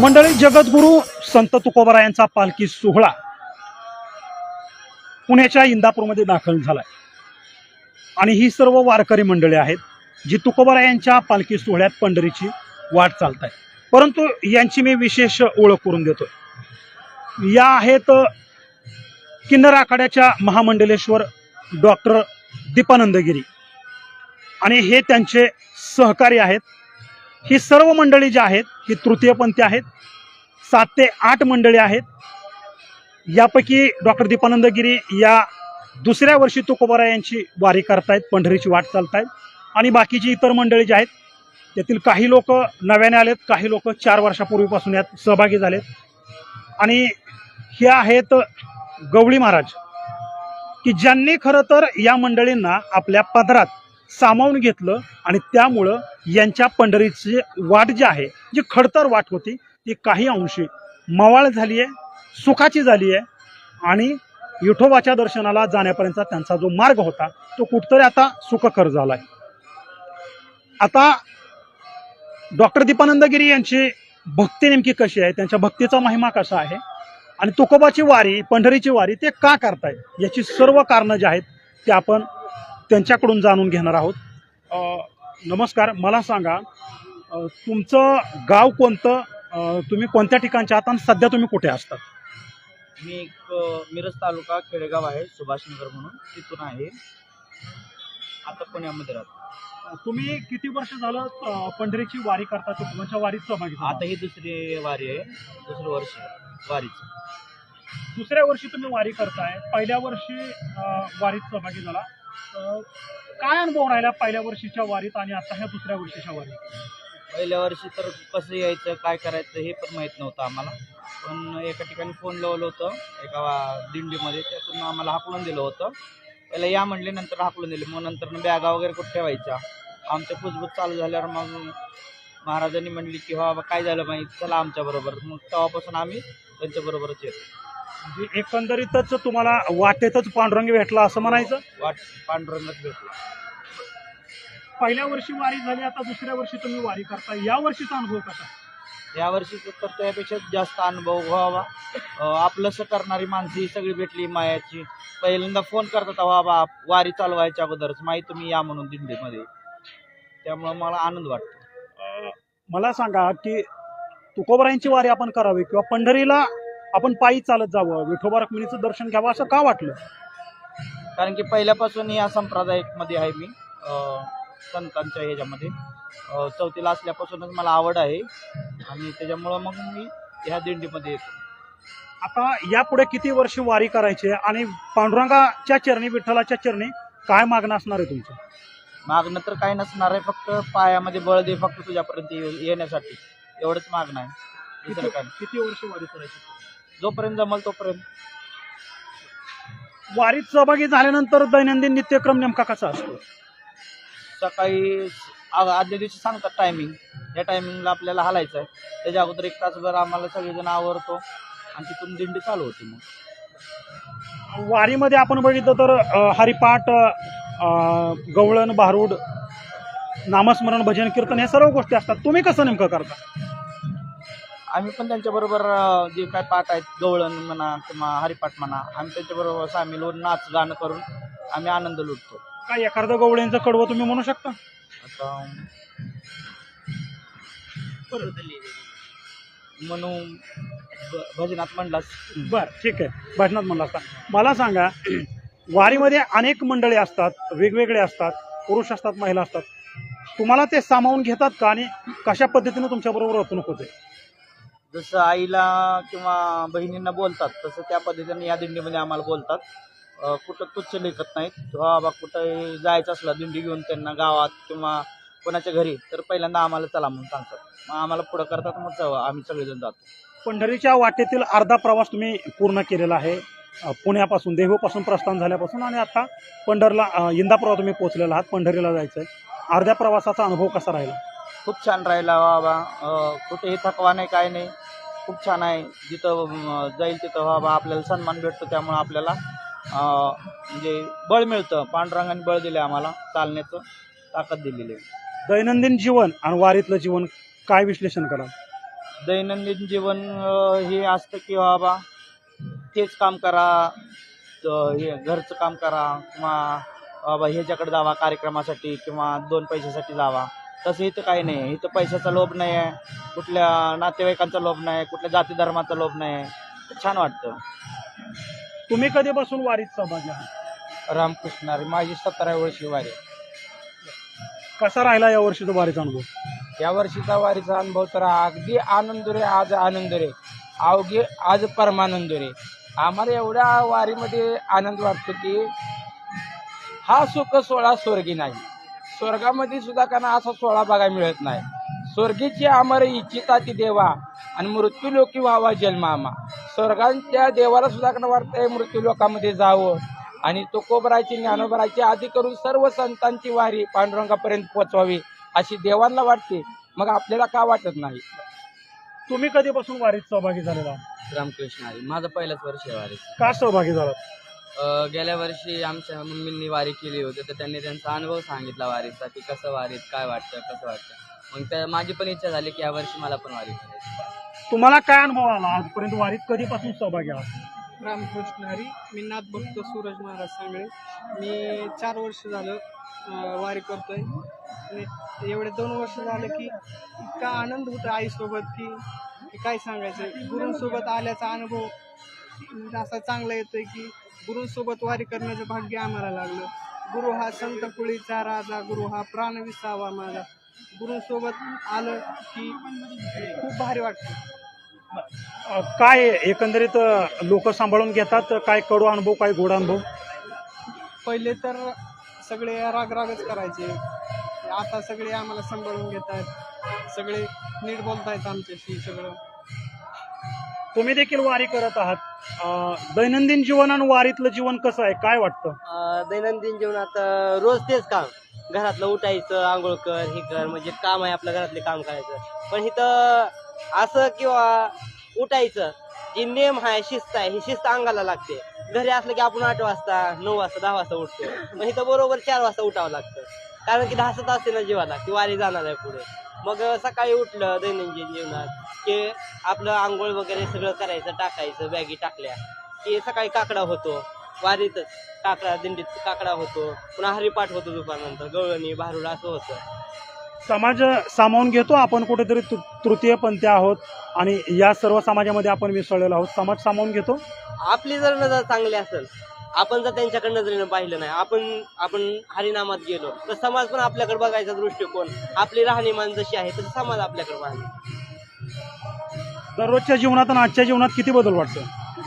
मंडळी जगद्गुरू संत तुकोबरायांचा पालखी सोहळा पुण्याच्या इंदापूरमध्ये दाखल झालाय. आणि ही सर्व वारकरी मंडळी आहेत जी तुकोबरायांच्या पालखी सोहळ्यात पंढरीची वाट चालत आहे परंतु यांची मी विशेष ओळख करून देतोय. या आहेत किन्नर आखाड्याच्या महामंडलेश्वर डॉक्टर दीपानंदगिरी. आणि हे त्यांचे सहकारी आहेत ही सर्व मंडळी जी आहेत ही तृतीयपंथी आहेत सात ते आठ मंडळी आहेत. यापैकी डॉक्टर दीपानंद गिरी या दुसऱ्या वर्षी तुकोबारा यांची वारी करतायत पंढरीची वाट चालतायत. आणि बाकीची इतर मंडळी जी आहेत त्यातील काही लोक नव्याने आलेत काही लोक चार वर्षापूर्वीपासून यात सहभागी झालेत. आणि हे आहेत गवळी महाराज की ज्यांनी खरं तर या मंडळींना आपल्या पदरात सामावून घेतलं आणि त्यामुळं यांच्या पंढरीची वाट जी आहे जी खडतर वाट होती ती काही अंशी मवाळ झाली आहे सुखाची झाली आहे आणि विठोबाच्या दर्शनाला जाण्यापर्यंतचा त्यांचा जो मार्ग होता तो कुठतरी आता सुखकर झाला आहे आता डॉक्टर दीपानंद गिरी यांची भक्ती नेमकी कशी आहे त्यांच्या भक्तीचा महिमा कसा आहे आणि तुकोबाची वारी पंढरीची वारी ते का करतायत याची सर्व कारणं जी आहेत ते आपण त्यांच्याकडून जाणून घेणार आहोत. नमस्कार मला सांगा तुमचं गाव कोणतं? तुम्ही कोणत्या ठिकाणचे आहात आणि सध्या तुम्ही कुठे असतात मी एक मिरज तालुका खेडेगाव आहे सुभाषनगर म्हणून. तिथून आहे. आता पुण्यामध्ये राहतो. तुम्ही किती वर्ष झालं पंढरीची वारी करता? तुमच्या वारीत सहभागी? आता ही दुसरी वारी आहे. दुसरं वर्ष वारीचं. दुसऱ्या वर्षी तुम्ही वारी करताय. पहिल्या वर्षी वारीत सहभागी झाला. काय अनुभव राहिला पहिल्या वर्षीच्या वारीत आणि आता ह्या दुसऱ्या वर्षीच्या वारीत? पहिल्या वर्षी तर कसं यायचं काय करायचं हे पण माहीत नव्हतं आम्हाला. पण एका ठिकाणी फोन लावलं होतं एका वा- दिंडीमध्ये. त्यातून आम्हाला हाकलून दिलं होतं. पहिला या म्हणले नंतर हाकलून दिले. मग नंतर बॅगा वगैरे कुठे ठेवायच्या? आमच्या कुजबूज चालू झाल्यावर मग महाराजांनी म्हणली की "हो बाबा काय झालं माहीत? चला आमच्याबरोबर मग तेव्हापासून आम्ही त्यांच्याबरोबरच येतो. एकंदरीतच तुम्हाला वाटेतच पांडुरंग भेटला असं म्हणायचं? वाट पांडुरंगच भेटला. पहिल्या वर्षी वारी झाली आता दुसऱ्या वर्षी तुम्ही वारी करता. या वर्षीचा अनुभव कसा? या वर्षी तर त्यापेक्षा जास्त अनुभव व्हावा. आपलंसं करणारी माणसं ही सगळी भेटली मायाची. पहिल्यांदा फोन करतात "अहो बाबा वारी चालवायच्या अगोदरच. माहिती तुम्ही या म्हणून दिंडीमध्ये. त्यामुळं मला आनंद वाटतो. मला सांगा की तुकोबरायांची वारी आपण करावी किंवा पंढरीला आपण पायी चालत जावं. विठोबा रखुमाईचं दर्शन घ्यावं असं का वाटलं? कारण की पहिल्यापासून या संप्रदायामध्ये आहे मी अं, संतांच्या ह्याच्यामध्ये. अं, चौथीला असल्यापासूनच मला आवड आहे. आणि त्याच्यामुळं मग मी ह्या दिंडीमध्ये येतो. आता यापुढे किती वर्ष वारी करायची आहे? आणि पांडुरंगाच्या चरणी विठ्ठलाच्या चरणी काय मागणं असणार आहे तुमचं? मागणं तर काही नसणार आहे फक्त पायामध्ये बळ दे फक्त तुझ्यापर्यंत ये- येण्यासाठी. एवढंच मागणं आहे. दुसरं काय नाही. किती वर्ष वारी करायची? जोपर्यंत जमल तोपर्यंत. वारीत सहभागी झाल्यानंतर दैनंदिन नित्यक्रम नेमका कसा असतो? सकाळी स- आ- आदल्या दिवशी सांगतात टायमिंग या टायमिंगला आपल्याला हालायचं आहे त्याच्या अगोदर एक तासभर आम्हाला सगळेजण आवरतो आणि तिथून दिंडी चालू होती मग. वारीमध्ये आपण बघितलं तर अ, हरिपाठ अ, गवळण भारूड नामस्मरण भजन कीर्तन हे सर्व गोष्टी असतात. तुम्ही कसं नेमकं करता? आम्ही पण त्यांच्याबरोबर जे काय पाठ आहेत गवळण म्हणा किंवा हरिपाठ म्हणा आम्ही त्यांच्याबरोबर सामील होऊन नाच गाणं करून आम्ही आनंद लुटतो. काय एखादं गवळ्यांचं कडवं तुम्ही म्हणू शकता? आता म्हणून भ- भजनात म्हणलास. बर ठीक आहे. भजनात म्हणला असता मला सांगा वारीमध्ये अनेक मंडळी असतात वेगवेगळे असतात पुरुष असतात महिला असतात. तुम्हाला ते सामावून घेतात का आणि कशा पद्धतीनं तुमच्याबरोबर वर्तणूक होते? जसं आईला किंवा बहिणींना बोलतात तसं त्या पद्धतीने या दिंडीमध्ये आम्हाला बोलतात. कुठं तुच्छ लेखत नाहीत. बाबा कुठं जायचं असलं दिंडी घेऊन त्यांना गावात किंवा कोणाच्या घरी तर पहिल्यांदा आम्हाला चला म्हणून सांगतात. मग आम्हाला पुढं करतात मग आम्ही सगळेजण जातो. पंढरीच्या वाटेतील अर्धा प्रवास तुम्ही पूर्ण केलेला आहे. पुण्यापासून देहूपासून प्रस्थान झाल्यापासून आणि आता पंढरला इंदापुरात तुम्ही पोहोचलेला आहात पंढरीला जायचं आहे अर्ध्या प्रवासाचा अनुभव कसा राहिला? खूप छान राहिला बाबा. अं, कुठेही थकवा नाही काय नाही. खूप छान आहे. जिथं जाईल तिथं बाबा आपल्याला सन्मान भेटतो त्यामुळं आपल्याला म्हणजे बळ मिळतं. पांडुरंगाने बळ दिले आम्हाला चालण्याचं ताकद दिलेली आहे. दैनंदिन जीवन आणि वारीतलं जीवन काय विश्लेषण कराल? दैनंदिन जीवन हे असतं की बाबा तेच काम करा हे घरचं काम करा किंवा बाबा ह्याच्याकडे जावा कार्यक्रमासाठी किंवा दोन पैशासाठी जावा. तसं इथं काही नाही. इथं पैशाचा लोभ नाही आहे. कुठल्या नातेवाईकांचा लोभ नाही. कुठल्या जाती धर्माचा लोभ नाही छान वाटतं. तुम्ही कधीपासून वारीत सहभागी आहात? रामकृष्णारी माझी सतरा वर्षी वारी. कसा राहिला या वर्षीचा वारीचा अनुभव? या वर्षीचा वारीचा अनुभव तर अगदी आनंद रे आज आनंद रे अवघे आज परमानंद रे आम्हाला एवढ्या वारीमध्ये आनंद वाटतो की हा सुख सोहळा स्वर्गी नाही. स्वर्गामध्ये सुद्धा त्यांना असा सोहळा बघायला मिळत नाही. स्वर्गीची आमर इच्छिता ती देवा आणि मृत्यू लोकी व्हावा जन्मामा. स्वर्गांच्या देवाला सुद्धा वाटतंय मृत्यू लोकामध्ये जावं. आणि तुकोबराची ज्ञानोबराची आदी करून सर्व संतांची वारी पांडुरंगापर्यंत पोचवावी अशी देवांना वाटते. मग आपल्याला का वाटत नाही? तुम्ही कधीपासून वारीत सहभागी झालेला? रामकृष्ण हरी माझं पहिलंच वर्ष आहे वारीत. का सहभागी झालात? अं, गेल्या वर्षी आमच्या मम्मींनी वारी केली होती तर त्यांनी त्यांचा अनुभव सांगितला वारीचा की कसं वारीत काय वाटतं कसं वाटतं. मग त्या माझी पण इच्छा झाली की या वर्षी मला पण वारी करायची. तुम्हाला काय अनुभव आला आजपर्यंत वारीत? कधीपासून सहभागी आहात? रामकृष्ण हरी मी नाथ भक्त सूरज महाराज सांगळे. मी चार वर्ष झालं वारी करतोय. आणि एवढे दोन वर्ष झालं की इतका आनंद होतो आईसोबत की की काय सांगायचं? गुरूंसोबत आल्याचा अनुभव असा चांगला येतोय की गुरूंसोबत वारी करण्याचं भाग्य आम्हाला लागलं. गुरु हा संत कुळीचा राजा गुरु हा प्राण विसावा माझा. गुरूंसोबत आलं की खूप भारी वाटतं. काय एकंदरीत लोक सांभाळून घेतात? काय कडू अनुभव काय गोड अनुभव? पहिले तर सगळे राग रागच करायचे. आता सगळे आम्हाला सांभाळून घेतात. सगळे नीट बोलतायत आमच्याशी सगळं. तुम्ही देखील वारी करत आहात? दैनंदिन जीवन आणि वारीतलं जीवन कसं आहे? काय वाटतं? अं, दैनंदिन जीवनात अं, रोज तेच काम. घरातलं उठायचं आंघोळ कर हे कर म्हणजे काम आहे आपलं घरातले काम करायचं. पण इथं असं किंवा उठायचं जी नेम आहे शिस्त आहे ही शिस्त अंगाला लागते. घरी असलं की आपण आठ वाजता नऊ वाजता दहा वाजता उठतो. पण इथं बरोबर चार वाजता उठावं लागतं. कारण की दहा सात असते ना जीवाला की वारी जाणार आहे पुढे. मग सकाळी उठलं दैनंदिन जीवनात की आपलं आंघोळ वगैरे सगळं करायचं टाकायचं बॅगी टाकल्या की सकाळी काकडा होतो वारीतच काकडा दिंडीत काकडा होतो पुन्हा हरिपाठ होतो दुपारनंतर गवळणी भारुड असं होतं. समाज सामावून घेतो आपण कुठेतरी तृ- तृतीयपंथी आहोत आणि या सर्व समाजामध्ये आपण मिसळलेलो आहोत. समाज सामावून घेतो? आपली जर नजर चांगली असेल आपण जर त्यांच्याकडे नजरेनं पाहिलं नाही आपण आपण हरिनामात गेलो तर समाज पण आपल्याकडे बघायचा दृष्टिकोन. आपली राहणीमान जशी आहे तसं समाज आपल्याकडे पाहिजे दररोजच्या जीवनात आणि आजच्या जीवनात किती बदल वाटतो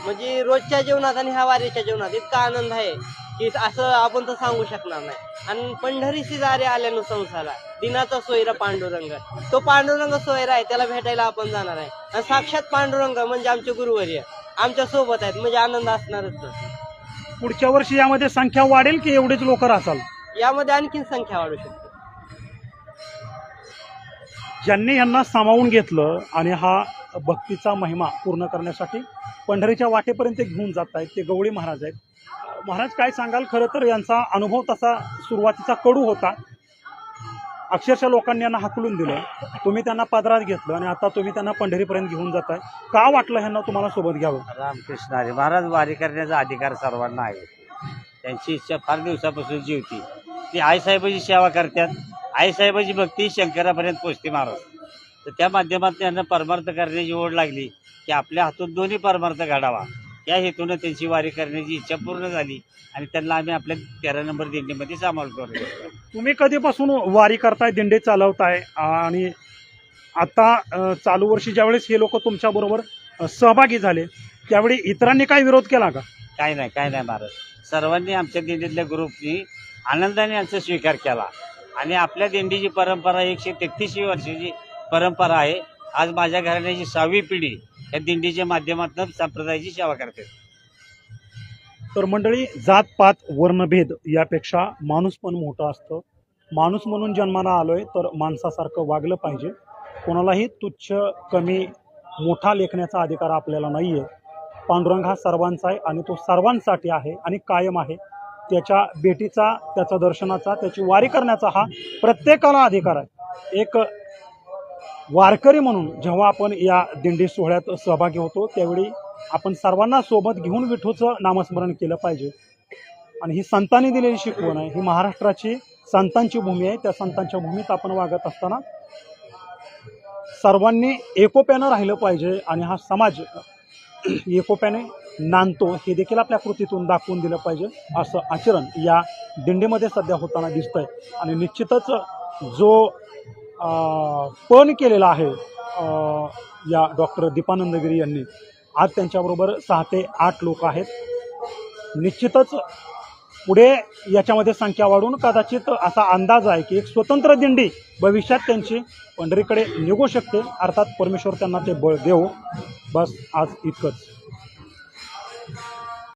म्हणजे रोजच्या जीवनात आणि ह्या वारीच्या जीवनात इतका आनंद आहे की असं आपण तर सांगू शकणार नाही. आणि पंढरीची दारे आल्यानं संसारा दिनाचा सोयरा पांडुरंग. तो पांडुरंग सोयरा आहे त्याला भेटायला आपण जाणार आहे. आणि साक्षात पांडुरंग म्हणजे आमचे गुरुवर्य. आमच्यासोबत आहेत म्हणजे आनंद असणारच. पुढच्या वर्षी यामध्ये संख्या वाढेल की एवढेच लोक राहचाल यामध्ये आणखीन संख्या वाढू शकते. ज्यांनी यांना सामावून घेतलं आणि हा भक्तीचा महिमा पूर्ण करण्यासाठी पंढरीच्या वाटेपर्यंत घेऊन जात आहेत ते गवळी महाराज आहेत. महाराज काय सांगाल? खरं तर यांचा अनुभव तसा सुरुवातीचा कडू होता. अक्षरशः लोकांनी यांना हाकलून दिलं. तुम्ही त्यांना पदरात घेतलं आणि आता तुम्ही त्यांना पंढरीपर्यंत घेऊन जाताय. का वाटलं ह्यांना तुम्हाला सोबत घ्यावं? रामकृष्ण हरी महाराज वारी करण्याचा अधिकार सर्वांना आहे. त्यांची इच्छा फार दिवसापासून जी होती ती आईसाहेबाची सेवा करतात. आईसाहेबाची भक्ती शंकरापर्यंत पोचते महाराज. तर त्या माध्यमातून त्यांना परमार्थ करण्याची ओढ लागली की आपल्या हातून दोन्ही परमार्थ घडावा. या हेतूनं त्यांची वारी करण्याची इच्छा पूर्ण झाली आणि त्यांना आम्ही आपल्या तेरा नंबर दिंडीमध्ये सामावून करू तुम्ही कधीपासून वारी करताय दिंडे चालवताय? आणि आता चालू वर्षी ज्यावेळेस हे लोक तुमच्याबरोबर सहभागी झाले त्यावेळी इतरांनी काय विरोध केला का? काय नाही काय नाही महाराज. सर्वांनी आमच्या दिंडीतल्या ग्रुपनी आनंदाने यांचा स्वीकार केला. आणि आपल्या दिंडीची परंपरा एकशे तेहतीसवी वर्षाची परंपरा आहे. आज माझ्या घराण्याची सहावी पिढी या दिंडीच्या माध्यमातून संप्रदायाची सेवा करते. तर मंडळी जात पात वर्णभेद यापेक्षा माणूस पण मोठं असतं. माणूस म्हणून जन्माला आलोय तर माणसासारखं वागलं पाहिजे. कोणालाही तुच्छ कमी मोठा लेखण्याचा अधिकार आपल्याला नाही आहे पांडुरंग हा सर्वांचा आहे आणि तो सर्वांसाठी आहे आणि कायम आहे. त्याच्या भेटीचा त्याचा दर्शनाचा त्याची वारी करण्याचा हा प्रत्येकाला अधिकार आहे. एक वारकरी म्हणून जेव्हा आपण या दिंडी सोहळ्यात सहभागी होतो त्यावेळी आपण सर्वांना सोबत घेऊन विठूचं नामस्मरण केलं पाहिजे. आणि ही संतांनी दिलेली शिकवण आहे. ही महाराष्ट्राची संतांची भूमी आहे. त्या संतांच्या भूमीत आपण वागत असताना सर्वांनी एकोप्यानं राहिलं पाहिजे आणि हा समाज एकोप्याने नांदतो हे देखील आपल्या कृतीतून दाखवून दिलं पाहिजे असं आचरण या दिंडीमध्ये सध्या होताना दिसतंय. आणि निश्चितच जो पण केलेला आहे या डॉक्टर दीपानंद गिरी यांनी. आज त्यांच्याबरोबर सहा ते आठ लोक आहेत. निश्चितच पुढे याच्यामध्ये संख्या वाढून कदाचित असा अंदाज आहे की एक स्वतंत्र दिंडी भविष्यात त्यांची पंढरीकडे निघू शकते. अर्थात परमेश्वर त्यांना ते बळ देऊ बस आज इतकंच.